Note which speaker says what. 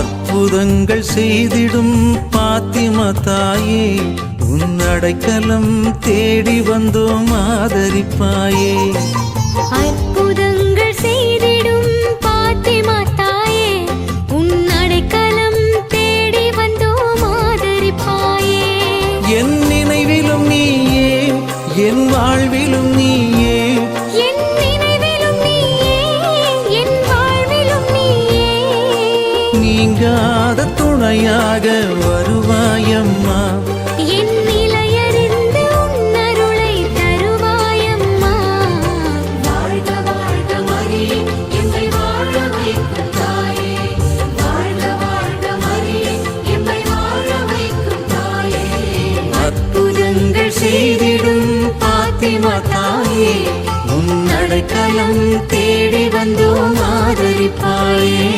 Speaker 1: அற்புதங்கள் செய்திடும் பாத்திமா தாயே உன் அடைக்கலம் தேடி வந்தோம் ஆதரிப்பாயே.
Speaker 2: அற்புதங்கள் செய்திடும் பாத்திமா தாயே உன் அடைக்கலம் தேடி வந்தோம் ஆதரிப்பாயே.
Speaker 1: என் நினைவிலும் நீயே என் வாழ்விலும் நீயே நீங்காத துணையாக வருவாயம்மா.
Speaker 2: என் நிலையறிந்து உன் அருளை தருவாயம்மா. வாழ்க வாழ்க மரியே எம்மை வாழ வைக்கும் தாயே. வாழ்க வாழ்க மரியே எம்மை வாழ வைக்கும் தாயே.
Speaker 1: அற்புதங்கள் செய்திடும் பாத்திமா தாயே. உன் அடைக்கலம் தேடி வந்தோம் ஆதரிப்பாயே.